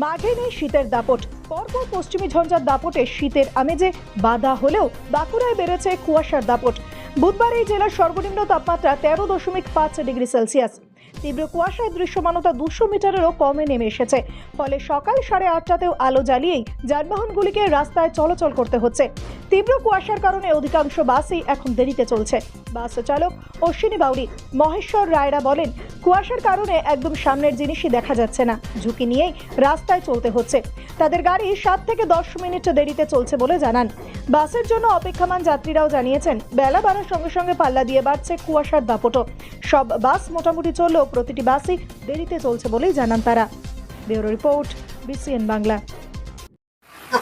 মাঘে নেই শীতের দাপট। পরপর পশ্চিমী ঝঞ্ঝার দাপটে শীতের আমেজে বাধা হলেও বাঁকুড়ায় বেড়েছে কুয়াশার দাপট। বুধবার এই জেলার সর্বনিম্ন তাপমাত্রা তেরো দশমিক পাঁচ ডিগ্রি সেলসিয়াস। তীব্র কুয়াশায় দৃশ্যমানতা দুশো মিটারেরও কমে নেমে এসেছে। ফলে সকাল সাড়ে আটটাতেও আলো জ্বালিয়েই যানবাহনগুলিকে রাস্তায় চলাচল করতে হচ্ছে। তীব্র কুয়াশার কারণে অধিকাংশ বাসই এখন দেরিতে চলছে। বাস চালক অশ্বিনী বাউরি মহেশ্বর রায়রা বলেন কুয়াশার কারণে একদম সামনের জিনিসই দেখা যাচ্ছে না। ঝুঁকি নিয়েই রাস্তায় চলতে হচ্ছে। তাদের গাড়ি সাত থেকে দশ মিনিট দেরিতে চলছে বলে জানান। বাসের জন্য অপেক্ষমান যাত্রীরাও জানিয়েছেন বেলা বাড়ার সঙ্গে সঙ্গে পাল্লা দিয়ে বাড়ছে কুয়াশার দাপটও। সব বাস মোটামুটি চললেও প্রতিটি বাসই দেরিতে চলছে বলেই জানান তারা। Bureau report BCN Bangla.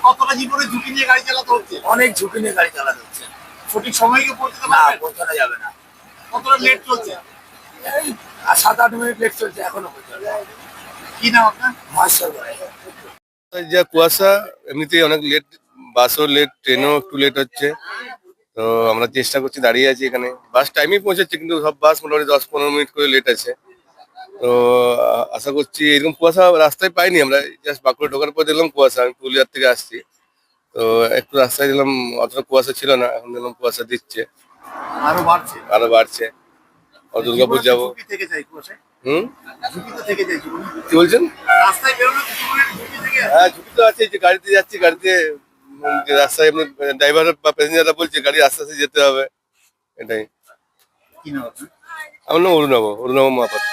কতটা জীবনে ঝুঁকি নিয়ে গাড়ি চালাতে হচ্ছে? অনেক ঝুঁকি নিয়ে গাড়ি চালাতে হচ্ছে। সঠিক সময় গিয়ে পৌঁছতে না পৌঁছানো যাবে না। কতটা লেট চলছে? এই সাত আট মিনিট লেট চলছে এখনও পৌঁছানো কি নাম আপনার? মাস্টার যা কুয়াশা এমনিতেই অনেক লেট বাসও লেট ট্রেনও একটু লেট হচ্ছে। তো আমরা চেষ্টা করছি দাঁড়িয়ে আছি এখানে। বাস টাইমেই পৌঁছাচ্ছে কিন্তু সব বাস মোটামুটি দশ পনেরো মিনিট করে লেট আছে। তো আশা করছি এরকম কুয়াশা রাস্তায় পাইনি আমরা জাস্ট বাঁকুড়া ঢোকার পর দেখলাম কুয়াশা আমি পুরুলিয়ার থেকে আসছি। তো একটু রাস্তায় দিলাম অতটা কুয়াশা ছিল না এখন দেখলাম কুয়াশা দিচ্ছে। আরও বাড়ছে। আরও বাড়ছে। দুর্গাপুর যাব হুম? কি বলছেন। হ্যাঁ ঝুঁকি তো আছে যে গাড়িতে যাচ্ছি গাড়িতে রাস্তায় এমনি ড্রাইভার বা প্যাসেঞ্জাররা বলছে গাড়ি আস্তে আস্তে যেতে হবে। এটাই। আমার নাম অরুণাব অরুণাব মহাপাত্র।